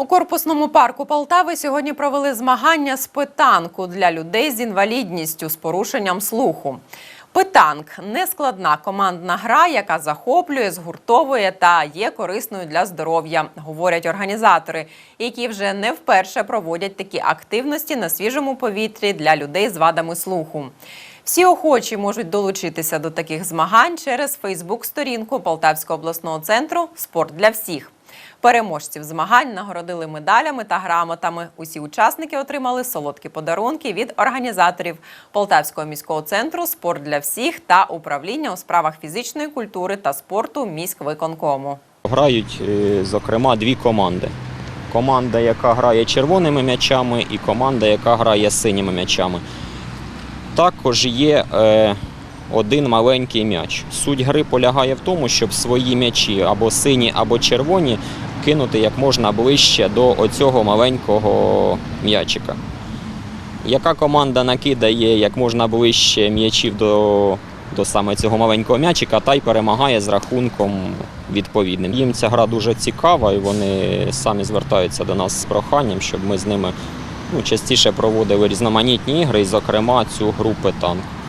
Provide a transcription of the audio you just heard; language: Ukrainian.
У корпусному парку Полтави сьогодні провели змагання з питанку для людей з інвалідністю з порушенням слуху. Питанк нескладна командна гра, яка захоплює, згуртовує та є корисною для здоров'я, говорять організатори, які вже не вперше проводять такі активності на свіжому повітрі для людей з вадами слуху. Всі охочі можуть долучитися до таких змагань через Фейсбук-сторінку Полтавського обласного центру Спорт для всіх. Переможців змагань нагородили медалями та грамотами. Усі учасники отримали солодкі подарунки від організаторів Полтавського міського центру Спорт для всіх та управління у справах фізичної культури та спорту міськвиконкому. Грають, е, зокрема, дві команди. Команда, яка грає червоними м'ячами, і команда, яка грає синіми м'ячами. Також є е, один маленький м'яч. Суть гри полягає в тому, щоб свої м'ячі або сині, або червоні кинути як можна ближче до оцього маленького м'ячика. Яка команда накидає як можна ближче м'ячів до, до саме цього маленького м'ячика, та й перемагає з рахунком відповідним. Їм ця гра дуже цікава, і вони самі звертаються до нас з проханням, щоб ми з ними ну, частіше проводили різноманітні ігри, і, зокрема, цю гру питанк.